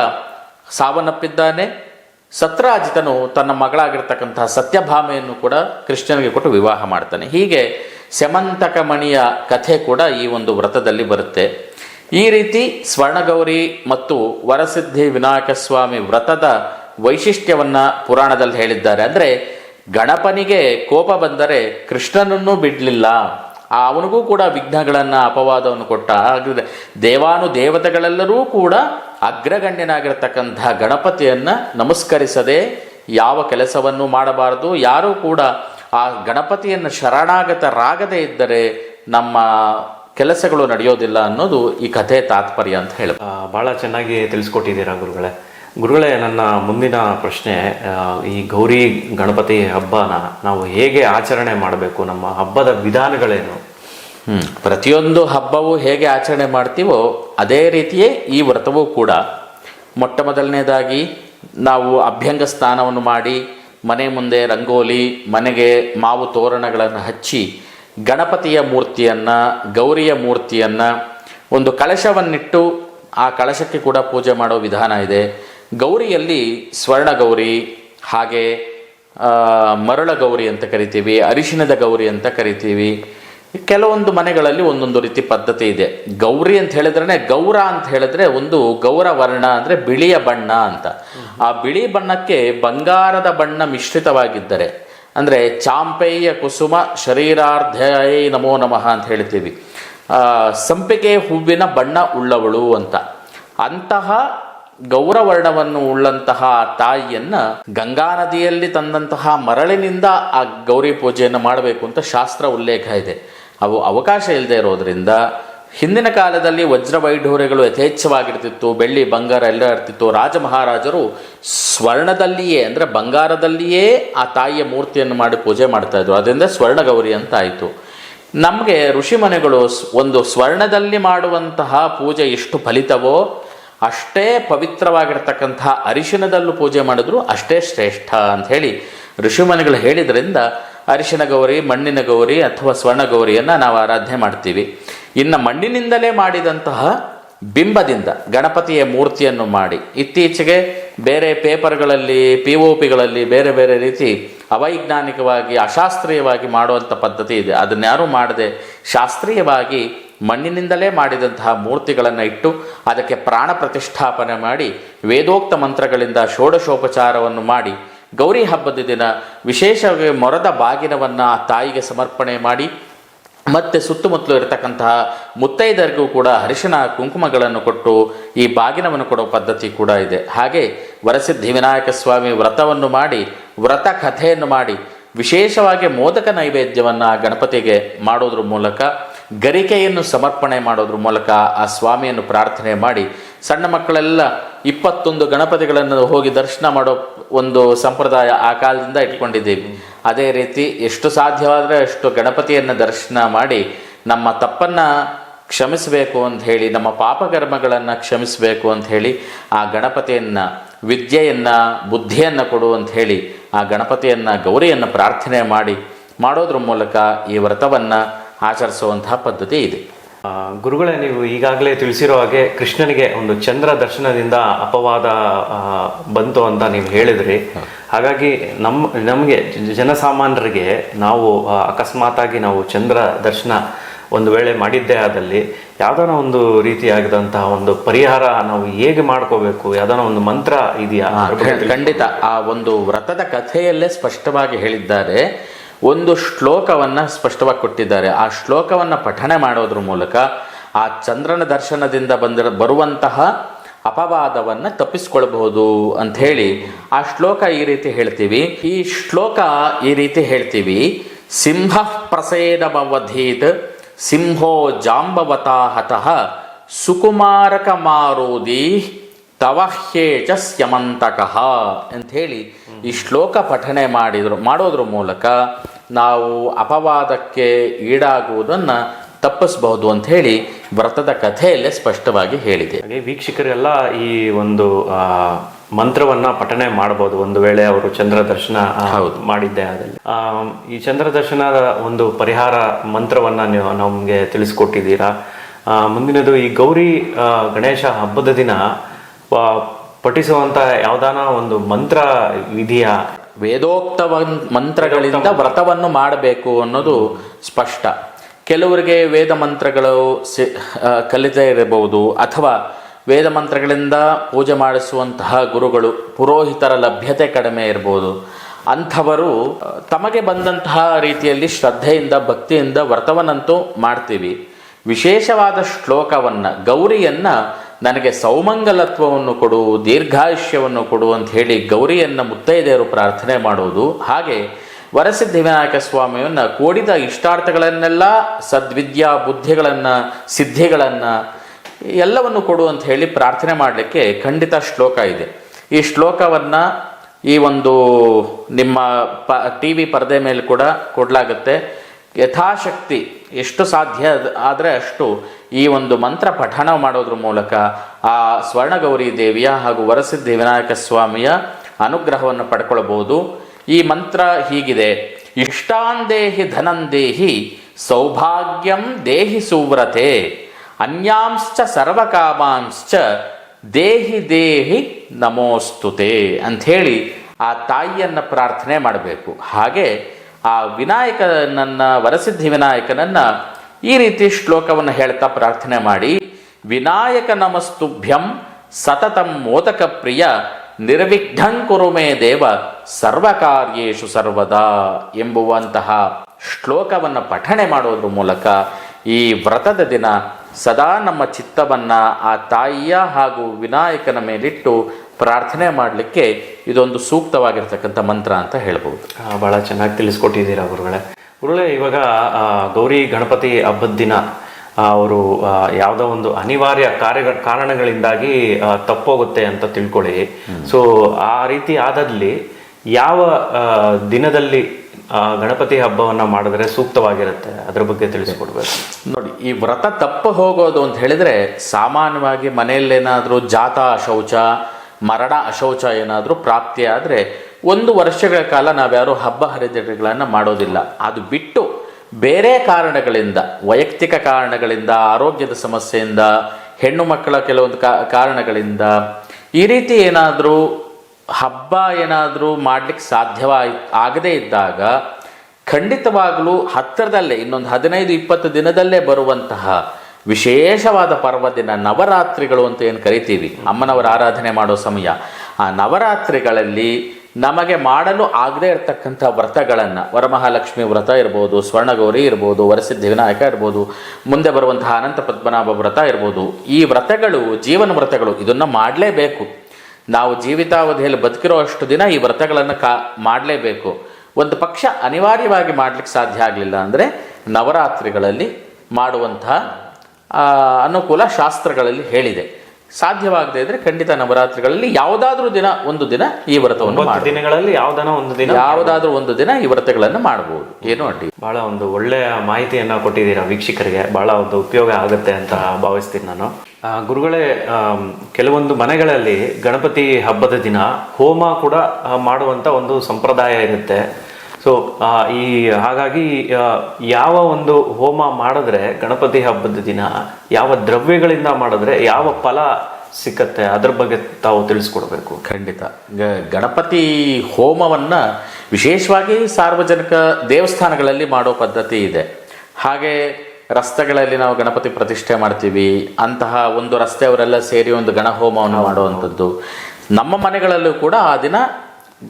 ಸಾವನ್ನಪ್ಪಿದ್ದಾನೆ. ಸತ್ರಾಜಿತನು ತನ್ನ ಮಗಳಾಗಿರ್ತಕ್ಕಂತಹ ಸತ್ಯಭಾಮೆಯನ್ನು ಕೂಡ ಕೃಷ್ಣನಿಗೆ ಕೊಟ್ಟು ವಿವಾಹ ಮಾಡ್ತಾನೆ. ಹೀಗೆ ಸ್ಯಮಂತಕ ಮಣಿಯ ಕಥೆ ಕೂಡ ಈ ಒಂದು ವ್ರತದಲ್ಲಿ ಬರುತ್ತೆ. ಈ ರೀತಿ ಸ್ವರ್ಣಗೌರಿ ಮತ್ತು ವರಸಿದ್ಧಿ ವಿನಾಯಕ ಸ್ವಾಮಿ ವ್ರತದ ವೈಶಿಷ್ಟ್ಯವನ್ನ ಪುರಾಣದಲ್ಲಿ ಹೇಳಿದ್ದಾರೆ. ಅಂದ್ರೆ ಗಣಪನಿಗೆ ಕೋಪ ಬಂದರೆ ಕೃಷ್ಣನನ್ನೂ ಬಿಡಲಿಲ್ಲ. ಅವನಿಗೂ ಕೂಡ ವಿಘ್ನಗಳನ್ನು, ಅಪವಾದವನ್ನು ಕೊಟ್ಟ ಆಗಿದೆ ದೇವಾನು ದೇವತೆಗಳೆಲ್ಲರೂ ಕೂಡ ಅಗ್ರಗಣ್ಯನಾಗಿರ್ತಕ್ಕಂಥ ಗಣಪತಿಯನ್ನು ನಮಸ್ಕರಿಸದೆ ಯಾವ ಕೆಲಸವನ್ನು ಮಾಡಬಾರದು. ಯಾರೂ ಕೂಡ ಆ ಗಣಪತಿಯನ್ನು ಶರಣಾಗತರಾಗದೇ ಇದ್ದರೆ ನಮ್ಮ ಕೆಲಸಗಳು ನಡೆಯೋದಿಲ್ಲ ಅನ್ನೋದು ಈ ಕಥೆ ತಾತ್ಪರ್ಯ ಅಂತ ಹೇಳಿ ಭಾಳ ಚೆನ್ನಾಗಿ ತಿಳಿಸ್ಕೊಟ್ಟಿದ್ದೀರಾ ಗುರುಗಳೇ. ಗುರುಗಳೇ, ನನ್ನ ಮುಂದಿನ ಪ್ರಶ್ನೆ ಈ ಗೌರಿ ಗಣಪತಿ ಹಬ್ಬನ ನಾವು ಹೇಗೆ ಆಚರಣೆ ಮಾಡಬೇಕು? ನಮ್ಮ ಹಬ್ಬದ ವಿಧಾನಗಳೇನು? ಪ್ರತಿಯೊಂದು ಹಬ್ಬವೂ ಹೇಗೆ ಆಚರಣೆ ಮಾಡ್ತೀವೋ, ಅದೇ ರೀತಿಯೇ ಈ ವ್ರತವೂ ಕೂಡ. ಮೊಟ್ಟ ಮೊದಲನೇದಾಗಿ ನಾವು ಅಭ್ಯಂಗ ಸ್ನಾನವನ್ನು ಮಾಡಿ, ಮನೆ ಮುಂದೆ ರಂಗೋಲಿ, ಮನೆಗೆ ಮಾವು ತೋರಣಗಳನ್ನು ಹಚ್ಚಿ, ಗಣಪತಿಯ ಮೂರ್ತಿಯನ್ನು, ಗೌರಿಯ ಮೂರ್ತಿಯನ್ನು ಒಂದು ಕಳಶವನ್ನಿಟ್ಟು ಆ ಕಳಶಕ್ಕೆ ಕೂಡ ಪೂಜೆ ಮಾಡೋ ವಿಧಾನ ಇದೆ. ಗೌರಿಯಲ್ಲಿ ಸ್ವರ್ಣ ಗೌರಿ ಹಾಗೆ ಮರಳ ಗೌರಿ ಅಂತ ಕರಿತೀವಿ, ಅರಿಶಿಣದ ಗೌರಿ ಅಂತ ಕರಿತೀವಿ. ಕೆಲವೊಂದು ಮನೆಗಳಲ್ಲಿ ಒಂದೊಂದು ರೀತಿ ಪದ್ಧತಿ ಇದೆ. ಗೌರಿ ಅಂತ ಹೇಳಿದ್ರೆ ಗೌರ ಅಂತ ಹೇಳಿದ್ರೆ ಒಂದು ಗೌರ ವರ್ಣ ಅಂದ್ರೆ ಬಿಳಿಯ ಬಣ್ಣ ಅಂತ. ಆ ಬಿಳಿ ಬಣ್ಣಕ್ಕೆ ಬಂಗಾರದ ಬಣ್ಣ ಮಿಶ್ರಿತವಾಗಿದ್ದರೆ, ಅಂದ್ರೆ ಚಾಂಪೇಯ ಕುಸುಮ ಶರೀರಾರ್ಧಯೈ ನಮೋ ನಮಃ ಅಂತ ಹೇಳ್ತೀವಿ. ಸಂಪಿಗೆ ಹೂವಿನ ಬಣ್ಣ ಉಳ್ಳವಳು ಅಂತ. ಅಂತಹ ಗೌರವರ್ಣವನ್ನು ಉಳ್ಳಂತಹ ತಾಯಿಯನ್ನ ಗಂಗಾ ನದಿಯಲ್ಲಿ ತಂದಂತಹ ಮರಳಿನಿಂದ ಆ ಗೌರಿ ಪೂಜೆಯನ್ನು ಮಾಡಬೇಕು ಅಂತ ಶಾಸ್ತ್ರ ಉಲ್ಲೇಖ ಇದೆ. ಅವು ಅವಕಾಶ ಇಲ್ಲದೆ ಇರೋದ್ರಿಂದ ಹಿಂದಿನ ಕಾಲದಲ್ಲಿ ವಜ್ರ ವೈಢೂರ್ಯಗಳು ಯಥೇಚ್ಛವಾಗಿರ್ತಿತ್ತು. ಬೆಳ್ಳಿ ಬಂಗಾರ ಎಲ್ಲ ಇರ್ತಿತ್ತು. ರಾಜ ಮಹಾರಾಜರು ಸ್ವರ್ಣದಲ್ಲಿಯೇ ಅಂದರೆ ಬಂಗಾರದಲ್ಲಿಯೇ ಆ ತಾಯಿಯ ಮೂರ್ತಿಯನ್ನು ಮಾಡಿ ಪೂಜೆ ಮಾಡ್ತಾ ಇದ್ರು. ಅದರಿಂದ ಸ್ವರ್ಣ ಗೌರಿ ಅಂತ ಆಯಿತು. ನಮಗೆ ಋಷಿಮನೆಗಳು ಮನೆಗಳು ಒಂದು ಸ್ವರ್ಣದಲ್ಲಿ ಮಾಡುವಂತಹ ಪೂಜೆ ಎಷ್ಟು ಫಲಿತವೋ ಅಷ್ಟೇ ಪವಿತ್ರವಾಗಿರ್ತಕ್ಕಂಥ ಅರಿಶಿನದಲ್ಲೂ ಪೂಜೆ ಮಾಡಿದ್ರು ಅಷ್ಟೇ ಶ್ರೇಷ್ಠ ಅಂತ ಹೇಳಿ ಋಷಿಮನೆಗಳು ಹೇಳಿದ್ರಿಂದ ಅರಿಶಿನ ಗೌರಿ, ಮಣ್ಣಿನ ಗೌರಿ ಅಥವಾ ಸ್ವರ್ಣ ಗೌರಿಯನ್ನು ನಾವು ಆರಾಧನೆ ಮಾಡ್ತೀವಿ. ಇನ್ನು ಮಣ್ಣಿನಿಂದಲೇ ಮಾಡಿದಂತಹ ಬಿಂಬದಿಂದ, ಗಣಪತಿಯ ಮೂರ್ತಿಯನ್ನು ಮಾಡಿ, ಇತ್ತೀಚೆಗೆ ಬೇರೆ ಪೇಪರ್ಗಳಲ್ಲಿ, ಪಿ ಒ ಪಿಗಳಲ್ಲಿ ಬೇರೆ ಬೇರೆ ರೀತಿ ಅವೈಜ್ಞಾನಿಕವಾಗಿ ಅಶಾಸ್ತ್ರೀಯವಾಗಿ ಮಾಡುವಂಥ ಪದ್ಧತಿ ಇದೆ. ಅದನ್ನ ಯಾರೂ ಮಾಡದೆ ಶಾಸ್ತ್ರೀಯವಾಗಿ ಮಣ್ಣಿನಿಂದಲೇ ಮಾಡಿದಂತಹ ಮೂರ್ತಿಗಳನ್ನು ಇಟ್ಟು ಅದಕ್ಕೆ ಪ್ರಾಣ ಪ್ರತಿಷ್ಠಾಪನೆ ಮಾಡಿ ವೇದೋಕ್ತ ಮಂತ್ರಗಳಿಂದ ಷೋಡಶೋಪಚಾರವನ್ನು ಮಾಡಿ ಗೌರಿ ಹಬ್ಬದ ದಿನ ವಿಶೇಷವಾಗಿ ಮೊರದ ಬಾಗಿನವನ್ನು ಆ ತಾಯಿಗೆ ಸಮರ್ಪಣೆ ಮಾಡಿ ಮತ್ತೆ ಸುತ್ತಮುತ್ತಲು ಇರತಕ್ಕಂತಹ ಮುತ್ತೈದರಿಗೂ ಕೂಡ ಅರಿಶಿನ ಕುಂಕುಮಗಳನ್ನು ಕೊಟ್ಟು ಈ ಬಾಗಿನವನ್ನು ಕೊಡೋ ಪದ್ಧತಿ ಕೂಡ ಇದೆ. ಹಾಗೆ ವರಸಿದ್ಧಿ ವಿನಾಯಕ ಸ್ವಾಮಿ ವ್ರತವನ್ನು ಮಾಡಿ, ವ್ರತ ಕಥೆಯನ್ನು ಮಾಡಿ, ವಿಶೇಷವಾಗಿ ಮೋದಕ ನೈವೇದ್ಯವನ್ನು ಗಣಪತಿಗೆ ಮಾಡೋದ್ರ ಮೂಲಕ ಗರಿಕೆಯನ್ನು ಸಮರ್ಪಣೆ ಮಾಡೋದ್ರ ಮೂಲಕ ಆ ಸ್ವಾಮಿಯನ್ನು ಪ್ರಾರ್ಥನೆ ಮಾಡಿ ಸಣ್ಣ ಮಕ್ಕಳೆಲ್ಲ ಇಪ್ಪತ್ತೊಂದು ಗಣಪತಿಗಳನ್ನು ಹೋಗಿ ದರ್ಶನ ಮಾಡೋ ಒಂದು ಸಂಪ್ರದಾಯ ಆ ಕಾಲದಿಂದ ಇಟ್ಕೊಂಡಿದ್ದೀವಿ. ಅದೇ ರೀತಿ ಎಷ್ಟು ಸಾಧ್ಯವಾದರೆ ಅಷ್ಟು ಗಣಪತಿಯನ್ನು ದರ್ಶನ ಮಾಡಿ ನಮ್ಮ ತಪ್ಪನ್ನು ಕ್ಷಮಿಸಬೇಕು ಅಂತ ಹೇಳಿ, ನಮ್ಮ ಪಾಪಕರ್ಮಗಳನ್ನು ಕ್ಷಮಿಸಬೇಕು ಅಂತ ಹೇಳಿ ಆ ಗಣಪತಿಯನ್ನು, ವಿದ್ಯೆಯನ್ನು, ಬುದ್ಧಿಯನ್ನು ಕೊಡು ಅಂತ ಹೇಳಿ ಆ ಗಣಪತಿಯನ್ನು, ಗೌರಿಯನ್ನು ಪ್ರಾರ್ಥನೆ ಮಾಡಿ ಮಾಡೋದ್ರ ಮೂಲಕ ಈ ವ್ರತವನ್ನು ಆಚರಿಸುವಂತಹ ಪದ್ಧತಿ ಇದೆ. ಗುರುಗಳೇ ನೀವು ಈಗಾಗಲೇ ತಿಳಿಸಿರೋ ಹಾಗೆ ಕೃಷ್ಣನಿಗೆ ಒಂದು ಚಂದ್ರ ದರ್ಶನದಿಂದ ಅಪವಾದ ಬಂತು ಅಂತ ನೀವು ಹೇಳಿದ್ರಿ. ಹಾಗಾಗಿ ನಮ್ಮ ನಮಗೆ ಜನಸಾಮಾನ್ಯರಿಗೆ ನಾವು ಅಕಸ್ಮಾತಾಗಿ ನಾವು ಚಂದ್ರ ದರ್ಶನ ಒಂದು ವೇಳೆ ಮಾಡಿದ್ದೇ ಆದಲ್ಲಿ ಯಾವ್ದಾನ ಒಂದು ರೀತಿಯಾಗಿದಂತಹ ಒಂದು ಪರಿಹಾರ ನಾವು ಹೇಗೆ ಮಾಡ್ಕೋಬೇಕು? ಯಾವ್ದಾನ ಒಂದು ಮಂತ್ರ ಇದೆಯಾ. ಖಂಡಿತ. ಆ ಒಂದು ವ್ರತದ ಕಥೆಯಲ್ಲೇ ಸ್ಪಷ್ಟವಾಗಿ ಹೇಳಿದ್ದಾರೆ. ಒಂದು ಶ್ಲೋಕವನ್ನ ಸ್ಪಷ್ಟವಾಗಿ ಕೊಟ್ಟಿದ್ದಾರೆ. ಆ ಶ್ಲೋಕವನ್ನ ಪಠನೆ ಮಾಡೋದ್ರ ಮೂಲಕ ಆ ಚಂದ್ರನ ದರ್ಶನದಿಂದ ಬಂದಿರ, ಬರುವಂತಹ ಅಪವಾದವನ್ನ ತಪ್ಪಿಸ್ಕೊಳ್ಬಹುದು ಅಂತ ಹೇಳಿ ಆ ಶ್ಲೋಕ ಈ ರೀತಿ ಹೇಳ್ತೀವಿ. ಈ ಶ್ಲೋಕ ಈ ರೀತಿ ಹೇಳ್ತೀವಿ. ಸಿಂಹ ಪ್ರಸೇದಮವಧೀತ್ ಸಿಂಹೋ ಜಾಂಬವತಾಹತಃ ಸುಕುಮಾರಕ ಮಾರೋದಿ ತವಹ್ಯೇಚ ಸ್ಯಮಂತಕಃ ಅಂತ ಹೇಳಿ ಈ ಶ್ಲೋಕ ಪಠನೆ ಮಾಡಿದ್ರು ಮಾಡೋದ್ರ ಮೂಲಕ ನಾವು ಅಪವಾದಕ್ಕೆ ಈಡಾಗುವುದನ್ನು ತಪ್ಪಿಸಬಹುದು ಅಂತ ಹೇಳಿ ವ್ರತದ ಕಥೆಯಲ್ಲೇ ಸ್ಪಷ್ಟವಾಗಿ ಹೇಳಿದೆ. ಹಾಗೆ ವೀಕ್ಷಕರೆಲ್ಲ ಈ ಒಂದು ಮಂತ್ರವನ್ನ ಪಠನೆ ಮಾಡಬಹುದು ಒಂದು ವೇಳೆ ಅವರು ಚಂದ್ರ ದರ್ಶನ ಮಾಡಿದ್ದೆ ಆದಲ್ಲಿ. ಈ ಚಂದ್ರ ದರ್ಶನದ ಒಂದು ಪರಿಹಾರ ಮಂತ್ರವನ್ನ ನೀವು ನಮಗೆ ತಿಳಿಸ್ಕೊಟ್ಟಿದ್ದೀರಾ? ಮುಂದಿನದು ಈ ಗೌರಿ ಗಣೇಶ ಹಬ್ಬದ ದಿನ ಪಠಿಸುವಂತ ಯಾವ್ದಾನ ಒಂದು ಮಂತ್ರ ವಿಧಿಯ ವೇದೋಕ್ತ ಮಂತ್ರಗಳಿಂದ ವ್ರತವನ್ನು ಮಾಡಬೇಕು ಅನ್ನೋದು ಸ್ಪಷ್ಟ. ಕೆಲವರಿಗೆ ವೇದ ಮಂತ್ರಗಳು ಸಿ ಕಲಿತೇ ಇರಬಹುದು ಅಥವಾ ವೇದ ಮಂತ್ರಗಳಿಂದ ಪೂಜೆ ಮಾಡಿಸುವಂತಹ ಗುರುಗಳು ಪುರೋಹಿತರ ಲಭ್ಯತೆ ಕಡಿಮೆ ಇರ್ಬೋದು ಅಂಥವರು ತಮಗೆ ಬಂದಂತಹ ರೀತಿಯಲ್ಲಿ ಶ್ರದ್ಧೆಯಿಂದ ಭಕ್ತಿಯಿಂದ ವ್ರತವನ್ನಂತೂ ಮಾಡ್ತೀವಿ. ವಿಶೇಷವಾದ ಶ್ಲೋಕವನ್ನ ಗೌರಿಯನ್ನ ನನಗೆ ಸೌಮಂಗಲತ್ವವನ್ನು ಕೊಡು, ದೀರ್ಘಾಯುಷ್ಯವನ್ನು ಕೊಡು ಅಂತ ಹೇಳಿ ಗೌರಿಯನ್ನ ಮುತ್ತೈದೆಯರು ಪ್ರಾರ್ಥನೆ ಮಾಡುವುದು. ಹಾಗೆ ವರಸಿದ್ಧಿ ವಿನಾಯಕ ಸ್ವಾಮಿಯನ್ನ ಕೋಡಿದ ಇಷ್ಟಾರ್ಥಗಳನ್ನೆಲ್ಲ, ಸದ್ವಿದ್ಯಾ ಬುದ್ಧಿಗಳನ್ನ, ಸಿದ್ಧಿಗಳನ್ನ ಎಲ್ಲವನ್ನು ಕೊಡು ಅಂತ ಹೇಳಿ ಪ್ರಾರ್ಥನೆ ಮಾಡಲಿಕ್ಕೆ ಖಂಡಿತ ಶ್ಲೋಕ ಇದೆ. ಈ ಶ್ಲೋಕವನ್ನ ಈ ಒಂದು ನಿಮ್ಮ ಪ, ಟಿ ವಿ ಪರದೆ ಮೇಲೆ ಕೂಡ ಕೊಡಲಾಗುತ್ತೆ. ಯಥಾಶಕ್ತಿ ಎಷ್ಟು ಸಾಧ್ಯ ಆದರೆ ಅಷ್ಟು ಈ ಒಂದು ಮಂತ್ರ ಪಠಣ ಮಾಡೋದ್ರ ಮೂಲಕ ಆ ಸ್ವರ್ಣಗೌರಿ ದೇವಿಯ ಹಾಗೂ ವರಸಿದ್ಧಿ ವಿನಾಯಕ ಸ್ವಾಮಿಯ ಅನುಗ್ರಹವನ್ನು ಪಡ್ಕೊಳ್ಬಹುದು ಈ ಮಂತ್ರ ಹೀಗಿದೆ ಇಷ್ಟಾಂದೇಹಿ ಧನಂದೇಹಿ ಸೌಭಾಗ್ಯಂ ದೇಹಿ ಸುವ್ರತೆ ಅನ್ಯಾಂಶ್ಚ ಸರ್ವಕಾಮಾಂಶ್ಚ ದೇಹಿ ದೇಹಿ ನಮೋಸ್ತುತೆ ಅಂಥೇಳಿ ಆ ತಾಯಿಯನ್ನು ಪ್ರಾರ್ಥನೆ ಮಾಡಬೇಕು. ಹಾಗೆ ಆ ವಿನಾಯಕನನ್ನ, ವರಸಿದ್ಧಿ ವಿನಾಯಕನನ್ನ ಈ ರೀತಿ ಶ್ಲೋಕವನ್ನು ಹೇಳ್ತಾ ಪ್ರಾರ್ಥನೆ ಮಾಡಿ, ವಿನಾಯಕ ನಮಸ್ತುಭ್ಯಂ ಸತತಂ ಮೋದಕ ಪ್ರಿಯ ನಿರ್ವಿಘ್ನಂ ಕುರುಮೇ ದೇವ ಸರ್ವಕಾರ್ಯೇಶು ಸರ್ವದಾ ಎಂಬುವಂತಹ ಶ್ಲೋಕವನ್ನು ಪಠಣೆ ಮಾಡೋದ್ರ ಮೂಲಕ ಈ ವ್ರತದ ದಿನ ಸದಾ ನಮ್ಮ ಚಿತ್ತವನ್ನ ಆ ತಾಯಿಯ ಹಾಗೂ ವಿನಾಯಕನ ಮೇಲಿಟ್ಟು ಪ್ರಾರ್ಥನೆ ಮಾಡಲಿಕ್ಕೆ ಇದೊಂದು ಸೂಕ್ತವಾಗಿರ್ತಕ್ಕಂಥ ಮಂತ್ರ ಅಂತ ಹೇಳ್ಬೋದು. ಭಾಳ ಚೆನ್ನಾಗಿ ತಿಳಿಸ್ಕೊಟ್ಟಿದ್ದೀರಾ ಗುರುಗಳೇ. ಗುರುಗಳೇ ಇವಾಗ ಗೌರಿ ಗಣಪತಿ ಹಬ್ಬದ ದಿನ ಅವರು ಯಾವುದೋ ಒಂದು ಅನಿವಾರ್ಯ ಕಾರ್ಯ ಕಾರಣಗಳಿಂದಾಗಿ ತಪ್ಪೋಗುತ್ತೆ ಅಂತ ತಿಳ್ಕೊಳ್ಳಿ. ಸೊ ಆ ರೀತಿ ಆದಲ್ಲಿ ಯಾವ ದಿನದಲ್ಲಿ ಗಣಪತಿ ಹಬ್ಬವನ್ನು ಮಾಡಿದ್ರೆ ಸೂಕ್ತವಾಗಿರುತ್ತೆ? ಅದ್ರ ಬಗ್ಗೆ ತಿಳಿಸ್ಕೊಡ್ಬೇಕು. ನೋಡಿ ಈ ವ್ರತ ತಪ್ಪು ಹೋಗೋದು ಅಂತ ಹೇಳಿದ್ರೆ ಸಾಮಾನ್ಯವಾಗಿ ಮನೆಯಲ್ಲೇನಾದರೂ ಜಾತ ಅಶೌಚ ಮರಣ ಅಶೌಚ ಏನಾದರೂ ಪ್ರಾಪ್ತಿ ಆದರೆ ಒಂದು ವರ್ಷಗಳ ಕಾಲ ನಾವ್ಯಾರು ಹಬ್ಬ ಹರಿದಿನಗಳನ್ನು ಮಾಡೋದಿಲ್ಲ. ಅದು ಬಿಟ್ಟು ಬೇರೆ ಕಾರಣಗಳಿಂದ, ವೈಯಕ್ತಿಕ ಕಾರಣಗಳಿಂದ, ಆರೋಗ್ಯದ ಸಮಸ್ಯೆಯಿಂದ, ಹೆಣ್ಣು ಮಕ್ಕಳ ಕೆಲವೊಂದು ಕಾರಣಗಳಿಂದ ಈ ರೀತಿ ಏನಾದರೂ ಹಬ್ಬ ಏನಾದರೂ ಮಾಡ್ಲಿಕ್ಕೆ ಸಾಧ್ಯವಾಯ್ ಆಗದೇ ಇದ್ದಾಗ ಖಂಡಿತವಾಗಲೂ ಹತ್ತಿರದಲ್ಲೇ ಇನ್ನೊಂದು ಹದಿನೈದು, ಇಪ್ಪತ್ತು ದಿನದಲ್ಲೇ ಬರುವಂತಹ ವಿಶೇಷವಾದ ಪರ್ವದಿನ ನವರಾತ್ರಿಗಳು ಅಂತ ಏನು ಕರಿತೀವಿ? ಅಮ್ಮನವರ ಆರಾಧನೆ ಮಾಡೋ ಸಮಯ. ಆ ನವರಾತ್ರಿಗಳಲ್ಲಿ ನಮಗೆ ಮಾಡಲು ಆಗದೇ ಇರತಕ್ಕಂಥ ವ್ರತಗಳನ್ನು, ವರಮಹಾಲಕ್ಷ್ಮಿ ವ್ರತ ಇರ್ಬೋದು, ಸ್ವರ್ಣಗೌರಿ ಇರ್ಬೋದು, ವರಸಿದ್ಧಿ ವಿನಾಯಕ ಇರ್ಬೋದು, ಮುಂದೆ ಬರುವಂತಹ ಅನಂತ ಪದ್ಮನಾಭ ವ್ರತ ಇರ್ಬೋದು, ಈ ವ್ರತಗಳು, ಜೀವನ ವ್ರತಗಳು, ಇದನ್ನು ಮಾಡಲೇಬೇಕು. ನಾವು ಜೀವಿತಾವಧಿಯಲ್ಲಿ ಬದುಕಿರೋ ಅಷ್ಟು ದಿನ ಈ ವ್ರತಗಳನ್ನು ಕಾ, ಮಾಡಲೇಬೇಕು. ಒಂದು ಪಕ್ಷ ಅನಿವಾರ್ಯವಾಗಿ ಮಾಡಲಿಕ್ಕೆ ಸಾಧ್ಯ ಆಗಲಿಲ್ಲ ಅಂದರೆ ನವರಾತ್ರಿಗಳಲ್ಲಿ ಮಾಡುವಂತಹ ಅನುಕೂಲ ಶಾಸ್ತ್ರಗಳಲ್ಲಿ ಹೇಳಿದೆ. ಸಾಧ್ಯವಾಗದೇ ಇದ್ರೆ ಖಂಡಿತ ನವರಾತ್ರಿಗಳಲ್ಲಿ ಯಾವುದಾದ್ರೂ ದಿನ ಒಂದು ದಿನ ಈ ವ್ರತವನ್ನು ದಿನಗಳಲ್ಲಿ ಯಾವ್ದಾನ ಒಂದು ದಿನ? ಯಾವುದಾದ್ರೂ ಒಂದು ದಿನ ಈ ವ್ರತಗಳನ್ನು ಮಾಡಬಹುದು. ಏನು ಅಡ್ಡಿ ಬಹಳ ಒಂದು ಒಳ್ಳೆಯ ಮಾಹಿತಿಯನ್ನ ಕೊಟ್ಟಿದ್ದೀರಾ ವೀಕ್ಷಕರಿಗೆ. ಬಹಳ ಒಂದು ಉಪಯೋಗ ಆಗುತ್ತೆ ಅಂತ ಭಾವಿಸ್ತೀನಿ ನಾನು. ಗುರುಗಳೇ ಕೆಲವೊಂದು ಮನೆಗಳಲ್ಲಿ ಗಣಪತಿ ಹಬ್ಬದ ದಿನ ಹೋಮ ಕೂಡ ಮಾಡುವಂತ ಒಂದು ಸಂಪ್ರದಾಯ ಇರುತ್ತೆ. ಸೊ ಈ ಹಾಗಾಗಿ ಯಾವ ಒಂದು ಹೋಮ ಮಾಡಿದ್ರೆ ಗಣಪತಿ ಹಬ್ಬದ ದಿನ ಯಾವ ದ್ರವ್ಯಗಳಿಂದ ಮಾಡಿದ್ರೆ ಯಾವ ಫಲ ಸಿಕ್ಕತ್ತೆ ಅದ್ರ ಬಗ್ಗೆ ತಾವು ತಿಳಿಸ್ಕೊಡ್ಬೇಕು. ಖಂಡಿತ. ಗ- ಗಣಪತಿ ಹೋಮವನ್ನು ವಿಶೇಷವಾಗಿ ಸಾರ್ವಜನಿಕ ದೇವಸ್ಥಾನಗಳಲ್ಲಿ ಮಾಡೋ ಪದ್ಧತಿ ಇದೆ. ಹಾಗೆ ರಸ್ತೆಗಳಲ್ಲಿ ನಾವು ಗಣಪತಿ ಪ್ರತಿಷ್ಠೆ ಮಾಡ್ತೀವಿ. ಅಂತಹ ಒಂದು ರಸ್ತೆಯವರೆಲ್ಲ ಸೇರಿ ಒಂದು ಗಣಹೋಮವನ್ನು ಮಾಡುವಂಥದ್ದು. ನಮ್ಮ ಮನೆಗಳಲ್ಲೂ ಕೂಡ ಆ ದಿನ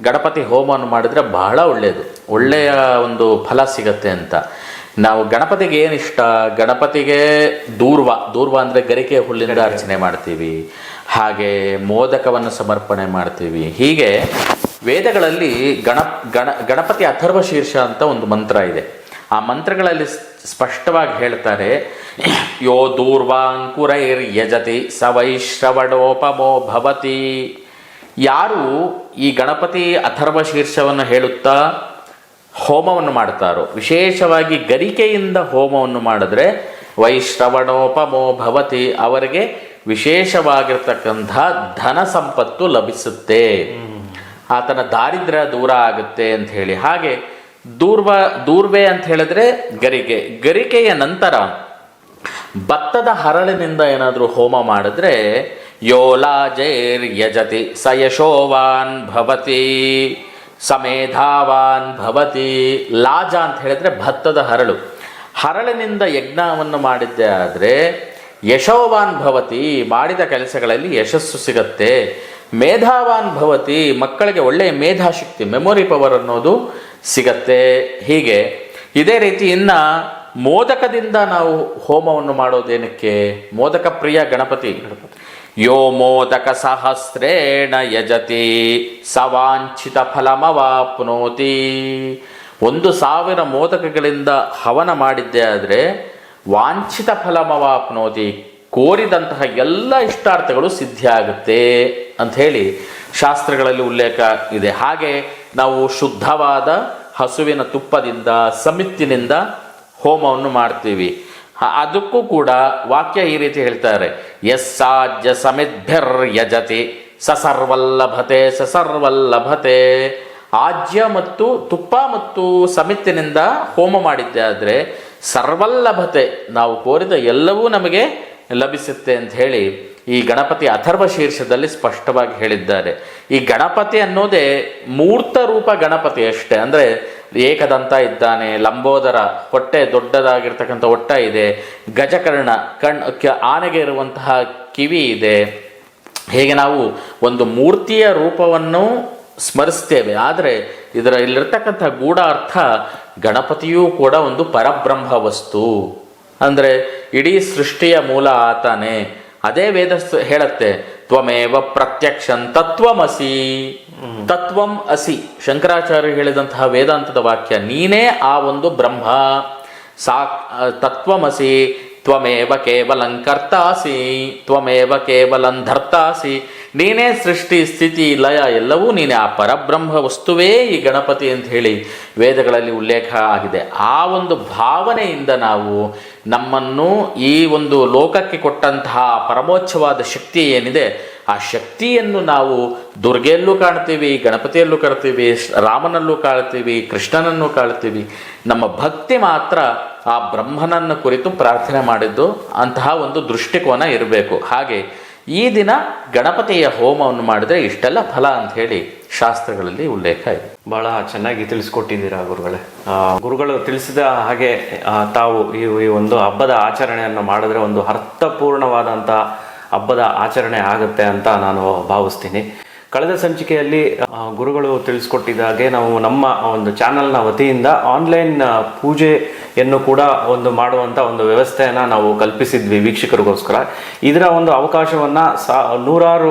ಗಣಪತಿ ಹೋಮವನ್ನು ಮಾಡಿದರೆ ಬಹಳ ಒಳ್ಳೆಯದು ಒಳ್ಳೆಯ ಒಂದು ಫಲ ಸಿಗತ್ತೆ ಅಂತ. ನಾವು ಗಣಪತಿಗೆ ಏನು ಇಷ್ಟ? ಗಣಪತಿಗೆ ದೂರ್ವ. ದೂರ್ವ ಅಂದರೆ ಗರಿಕೆ ಹುಲ್ಲಿಂದ ಅರ್ಚನೆ ಮಾಡ್ತೀವಿ. ಹಾಗೆ ಮೋದಕವನ್ನು ಸಮರ್ಪಣೆ ಮಾಡ್ತೀವಿ. ಹೀಗೆ ವೇದಗಳಲ್ಲಿ ಗಣ ಗಣ ಗಣಪತಿ ಅಥರ್ವ ಶೀರ್ಷ ಅಂತ ಒಂದು ಮಂತ್ರ ಇದೆ. ಆ ಮಂತ್ರಗಳಲ್ಲಿ ಸ್ಪಷ್ಟವಾಗಿ ಹೇಳ್ತಾರೆ ಯೋ ದೂರ್ವಾಂಕುರೈರ್ ಯಜತಿ ಸ ವೈಶ್ರವಣೋಪಮೋ ಭವತಿ. ಯಾರು ಈ ಗಣಪತಿ ಅಥರ್ವ ಶೀರ್ಷವನ್ನು ಹೇಳುತ್ತಾ ಹೋಮವನ್ನು ಮಾಡ್ತಾರೋ ವಿಶೇಷವಾಗಿ ಗರಿಕೆಯಿಂದ ಹೋಮವನ್ನು ಮಾಡಿದ್ರೆ ವೈಶ್ರವಣೋಪಮೋ ಭವತಿ, ಅವರಿಗೆ ವಿಶೇಷವಾಗಿರ್ತಕ್ಕಂಥ ಧನ ಸಂಪತ್ತು ಲಭಿಸುತ್ತೆ. ಆತನ ದಾರಿದ್ರ್ಯ ದೂರ ಆಗುತ್ತೆ ಅಂತ ಹೇಳಿ. ಹಾಗೆ ದೂರ್ವ, ದೂರ್ವೆ ಅಂತ ಹೇಳಿದ್ರೆ ಗರಿಕೆ. ಗರಿಕೆಯ ನಂತರ ಭತ್ತದ ಹರಳಿನಿಂದ ಏನಾದರೂ ಹೋಮ ಮಾಡಿದ್ರೆ ಯೋಲಾಜೈರ್ ಯಜತಿ ಸ ಭವತಿ. ಸಮೇಧಾವಾನ್ ಭವತಿ ಲಾಜ ಅಂತ ಹೇಳಿದ್ರೆ ಭತ್ತದ ಹರಳು. ಹರಳಿನಿಂದ ಯಜ್ಞವನ್ನು ಮಾಡಿದ್ದೆ ಆದರೆ ಯಶೋವಾನ್ ಭವತಿ ಮಾಡಿದ ಕೆಲಸಗಳಲ್ಲಿ ಯಶಸ್ಸು ಸಿಗತ್ತೆ. ಮೇಧಾವಾನ್ ಭವತಿ ಮಕ್ಕಳಿಗೆ ಒಳ್ಳೆಯ ಮೇಧಾಶಕ್ತಿ ಮೆಮೊರಿ ಪವರ್ ಅನ್ನೋದು ಸಿಗತ್ತೆ. ಹೀಗೆ ಇದೇ ರೀತಿ ಇನ್ನ ಮೋದಕದಿಂದ ನಾವು ಹೋಮವನ್ನು ಮಾಡೋದೇನಕ್ಕೆ? ಮೋದಕ ಪ್ರಿಯ ಗಣಪತಿ. ಯೋ ಮೋದಕ ಸಹಸ್ರೇಣ ಯಜತಿ ಸವಾಂಛಿತ ಫಲಮವಾಪ್ನೋತಿ. ಒಂದು ಸಾವಿರ ಮೋದಕಗಳಿಂದ ಹವನ ಮಾಡಿದ್ದೆ ಆದರೆ ವಾಂಛಿತ ಫಲಮವಾಪ್ನೋತಿ. ಕೋರಿದಂತಹ ಎಲ್ಲ ಇಷ್ಟಾರ್ಥಗಳು ಸಿದ್ಧಿಯಾಗುತ್ತೆ ಅಂತ ಹೇಳಿ ಶಾಸ್ತ್ರಗಳಲ್ಲಿ ಉಲ್ಲೇಖ ಇದೆ. ಹಾಗೆ ನಾವು ಶುದ್ಧವಾದ ಹಸುವಿನ ತುಪ್ಪದಿಂದ ಸಮಿತ್ತಿನಿಂದ ಹೋಮವನ್ನು ಮಾಡ್ತೀವಿ. ಅದಕ್ಕೂ ಕೂಡ ವಾಕ್ಯ ಈ ರೀತಿ ಹೇಳ್ತಾರೆ. ಯಸ್ಸಾಜ್ಯ ಯಜತಿ ಸಸರ್ವಲ್ಲಭತೆ ಸಸರ್ವಲ್ಲಭತೆ. ಆಜ್ಯ ಮತ್ತು ತುಪ್ಪ ಮತ್ತು ಸಮಿತ್ತಿನಿಂದ ಹೋಮ ಮಾಡಿದ್ದೆ ಆದರೆ ಸರ್ವಲ್ಲಭತೆ, ನಾವು ಕೋರಿದ ಎಲ್ಲವೂ ನಮಗೆ ಲಭಿಸುತ್ತೆ ಅಂತ ಹೇಳಿ ಈ ಗಣಪತಿ ಅಥರ್ವ ಶೀರ್ಷದಲ್ಲಿ ಸ್ಪಷ್ಟವಾಗಿ ಹೇಳಿದ್ದಾರೆ. ಈ ಗಣಪತಿ ಅನ್ನೋದೇ ಮೂರ್ತ ರೂಪ ಗಣಪತಿ ಅಷ್ಟೇ. ಅಂದ್ರೆ ಏಕದಂತ ಇದ್ದಾನೆ. ಲಂಬೋದರ ಹೊಟ್ಟೆ ದೊಡ್ಡದಾಗಿರ್ತಕ್ಕಂಥ ಹೊಟ್ಟ ಇದೆ. ಗಜಕರ್ಣ ಕಣ್ ಆನೆಗೆ ಇರುವಂತಹ ಕಿವಿ ಇದೆ. ಹೇಗೆ ನಾವು ಒಂದು ಮೂರ್ತಿಯ ರೂಪವನ್ನು ಸ್ಮರಿಸ್ತೇವೆ. ಆದರೆ ಇದರ ಇಲ್ಲಿರ್ತಕ್ಕಂಥ ಗೂಢ ಅರ್ಥ ಗಣಪತಿಯೂ ಕೂಡ ಒಂದು ಪರಬ್ರಹ್ಮ ವಸ್ತು. ಅಂದರೆ ಇಡೀ ಸೃಷ್ಟಿಯ ಮೂಲ ಆತನೇ. ಅದೇ ವೇದ ಹೇಳತ್ತೆ ತ್ವಮೇವ ಪ್ರತ್ಯಕ್ಷನ್ ತತ್ವಮಸಿ. ತತ್ವಂ ಅಸಿ. ಶಂಕರಾಚಾರ್ಯ ಹೇಳಿದಂತಹ ವೇದಾಂತದ ವಾಕ್ಯ ನೀನೇ ಆ ಒಂದು ಬ್ರಹ್ಮ. ಸಾ ತತ್ವಮಸಿ. ತ್ವಮೇವ ಕೇವಲಂ ಕರ್ತಾಸಿ. ತ್ವಮೇವ ಕೇವಲಂ ಧರ್ತಾಸಿ. ನೀನೇ ಸೃಷ್ಟಿ ಸ್ಥಿತಿ ಲಯ ಎಲ್ಲವೂ ನೀನೇ. ಆ ಪರಬ್ರಹ್ಮ ವಸ್ತುವೇ ಈ ಗಣಪತಿ ಅಂತ ಹೇಳಿ ವೇದಗಳಲ್ಲಿ ಉಲ್ಲೇಖ ಆಗಿದೆ. ಆ ಒಂದು ಭಾವನೆಯಿಂದ ನಾವು ನಮ್ಮನ್ನು ಈ ಒಂದು ಲೋಕಕ್ಕೆ ಕೊಟ್ಟಂತಹ ಪರಮೋಚ್ಛವಾದ ಶಕ್ತಿ ಏನಿದೆ, ಆ ಶಕ್ತಿಯನ್ನು ನಾವು ದುರ್ಗೆಯಲ್ಲೂ ಕಾಣ್ತೀವಿ, ಗಣಪತಿಯಲ್ಲೂ ಕಾಣ್ತೀವಿ, ರಾಮನಲ್ಲೂ ಕಾಣ್ತೀವಿ, ಕೃಷ್ಣನನ್ನು ಕಾಣ್ತೀವಿ. ನಮ್ಮ ಭಕ್ತಿ ಮಾತ್ರ ಆ ಬ್ರಹ್ಮನನ್ನು ಕುರಿತು ಪ್ರಾರ್ಥನೆ ಮಾಡಿದ್ದು, ಅಂತಹ ಒಂದು ದೃಷ್ಟಿಕೋನ ಇರಬೇಕು. ಹಾಗೆ ಈ ದಿನ ಗಣಪತಿಯ ಹೋಮವನ್ನು ಮಾಡಿದರೆ ಇಷ್ಟೆಲ್ಲ ಫಲ ಅಂತ ಹೇಳಿ ಶಾಸ್ತ್ರಗಳಲ್ಲಿ ಉಲ್ಲೇಖ ಇದೆ. ಬಹಳ ಚೆನ್ನಾಗಿ ತಿಳಿಸ್ಕೊಟ್ಟಿದ್ದೀರಾ ಗುರುಗಳೇ. ಗುರುಗಳು ತಿಳಿಸಿದ ಹಾಗೆ ತಾವು ಈ ಒಂದು ಹಬ್ಬದ ಆಚರಣೆಯನ್ನು ಮಾಡಿದ್ರೆ ಒಂದು ಅರ್ಥಪೂರ್ಣವಾದಂಥ ಹಬ್ಬದ ಆಚರಣೆ ಆಗುತ್ತೆ ಅಂತ ನಾನು ಭಾವಿಸ್ತೀನಿ. ಕಳೆದ ಸಂಚಿಕೆಯಲ್ಲಿ ಗುರುಗಳು ತಿಳಿಸ್ಕೊಟ್ಟಿದ ಹಾಗೆ ನಾವು ನಮ್ಮ ಒಂದು ಚಾನಲ್ನ ವತಿಯಿಂದ ಆನ್ಲೈನ್ ಪೂಜೆಯನ್ನು ಕೂಡ ಒಂದು ಮಾಡುವಂಥ ಒಂದು ವ್ಯವಸ್ಥೆಯನ್ನು ನಾವು ಕಲ್ಪಿಸಿದ್ವಿ ವೀಕ್ಷಕರಿಗೋಸ್ಕರ. ಇದರ ಒಂದು ಅವಕಾಶವನ್ನು ಸಾ ನೂರಾರು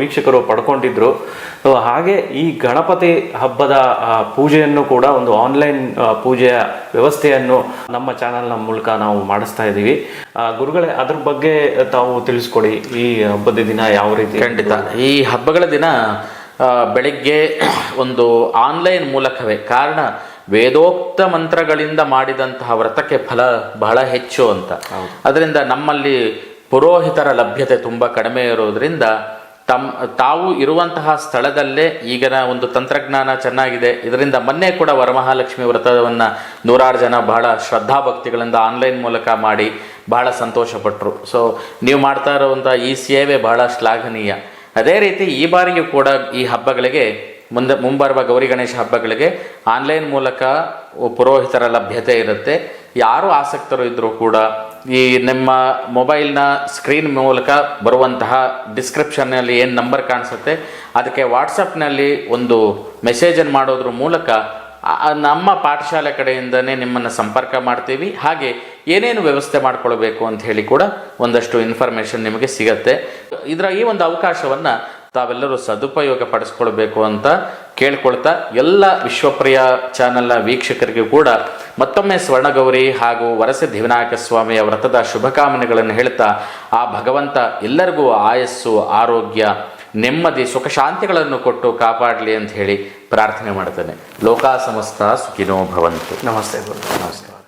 ವೀಕ್ಷಕರು ಪಡ್ಕೊಂಡಿದ್ರು. ಹಾಗೆ ಈ ಗಣಪತಿ ಹಬ್ಬದ ಪೂಜೆಯನ್ನು ಕೂಡ ಒಂದು ಆನ್ಲೈನ್ ಪೂಜೆಯ ವ್ಯವಸ್ಥೆಯನ್ನು ನಮ್ಮ ಚಾನಲ್ನ ಮೂಲಕ ನಾವು ಮಾಡಿಸ್ತಾ ಇದ್ದೀವಿ. ಗುರುಗಳೇ, ಅದ್ರ ಬಗ್ಗೆ ತಾವು ತಿಳಿಸ್ಕೊಡಿ. ಈ ಹಬ್ಬದ ದಿನ ಯಾವ ರೀತಿ ಖಂಡಿತ. ಈ ಹಬ್ಬಗಳ ದಿನ ಬೆಳಿಗ್ಗೆ ಒಂದು ಆನ್ಲೈನ್ ಮೂಲಕವೇ. ಕಾರಣ ವೇದೋಕ್ತ ಮಂತ್ರಗಳಿಂದ ಮಾಡಿದಂತಹ ವ್ರತಕ್ಕೆ ಫಲ ಬಹಳ ಹೆಚ್ಚು ಅಂತ. ಅದರಿಂದ ನಮ್ಮಲ್ಲಿ ಪುರೋಹಿತರ ಲಭ್ಯತೆ ತುಂಬ ಕಡಿಮೆ ಇರೋದ್ರಿಂದ ತಮ್ಮ ತಾವು ಇರುವಂತಹ ಸ್ಥಳದಲ್ಲೇ ಈಗಿನ ಒಂದು ತಂತ್ರಜ್ಞಾನ ಚೆನ್ನಾಗಿದೆ. ಇದರಿಂದ ಮೊನ್ನೆ ಕೂಡ ವರಮಹಾಲಕ್ಷ್ಮಿ ವ್ರತವನ್ನು ನೂರಾರು ಜನ ಬಹಳ ಶ್ರದ್ಧಾಭಕ್ತಿಗಳಿಂದ ಆನ್ಲೈನ್ ಮೂಲಕ ಮಾಡಿ ಬಹಳ ಸಂತೋಷಪಟ್ಟರು ಸೊ ನೀವು ಮಾಡ್ತಾ ಇರುವಂಥ ಈ ಸೇವೆ ಬಹಳ ಶ್ಲಾಘನೀಯ. ಅದೇ ರೀತಿ ಈ ಬಾರಿಯೂ ಕೂಡ ಈ ಹಬ್ಬಗಳಿಗೆ ಮುಂದೆ ಮುಂಬರುವ ಗೌರಿ ಗಣೇಶ ಹಬ್ಬಗಳಿಗೆ ಆನ್ಲೈನ್ ಮೂಲಕ ಪುರೋಹಿತರ ಲಭ್ಯತೆ ಇರುತ್ತೆ. ಯಾರು ಆಸಕ್ತರು ಇದ್ದರೂ ಕೂಡ ಈ ನಿಮ್ಮ ಮೊಬೈಲ್ನ ಸ್ಕ್ರೀನ್ ಮೂಲಕ ಬರುವಂತಹ ಡಿಸ್ಕ್ರಿಪ್ಷನ್ನಲ್ಲಿ ಏನು ನಂಬರ್ ಕಾಣಿಸುತ್ತೆ, ಅದಕ್ಕೆ ವಾಟ್ಸಪ್ನಲ್ಲಿ ಒಂದು ಮೆಸೇಜನ್ನು ಮಾಡೋದ್ರ ಮೂಲಕ ನಮ್ಮ ಪಾಠಶಾಲೆ ಕಡೆಯಿಂದನೇ ನಿಮ್ಮನ್ನು ಸಂಪರ್ಕ ಮಾಡ್ತೀವಿ. ಹಾಗೆ ಏನೇನು ವ್ಯವಸ್ಥೆ ಮಾಡ್ಕೊಳ್ಬೇಕು ಅಂತ ಹೇಳಿ ಕೂಡ ಒಂದಷ್ಟು ಇನ್ಫಾರ್ಮೇಷನ್ ನಿಮಗೆ ಸಿಗತ್ತೆ. ಇದರ ಈ ಒಂದು ಅವಕಾಶವನ್ನು ತಾವೆಲ್ಲರೂ ಸದುಪಯೋಗ ಪಡಿಸ್ಕೊಳ್ಬೇಕು ಅಂತ ಕೇಳ್ಕೊಳ್ತಾ ಎಲ್ಲ ವಿಶ್ವಪ್ರಿಯ ಚಾನೆಲ್ನ ವೀಕ್ಷಕರಿಗೂ ಕೂಡ ಮತ್ತೊಮ್ಮೆ ಸ್ವರ್ಣಗೌರಿ ಹಾಗೂ ವರಸೆ ದಿವಿನಾಯಕ ಸ್ವಾಮಿಯ ವ್ರತದ ಶುಭಕಾಮನೆಗಳನ್ನು ಹೇಳ್ತಾ ಆ ಭಗವಂತ ಎಲ್ಲರಿಗೂ ಆಯಸ್ಸು ಆರೋಗ್ಯ ನೆಮ್ಮದಿ ಸುಖ ಶಾಂತಿಗಳನ್ನು ಕೊಟ್ಟು ಕಾಪಾಡಲಿ ಅಂತ ಹೇಳಿ ಪ್ರಾರ್ಥನೆ ಮಾಡ್ತೇನೆ. ಲೋಕಾ ಸಮಸ್ತ ಸುಖಿನೋ ಭವಂತು. ನಮಸ್ತೆ ಗುರು. ನಮಸ್ಕಾರ.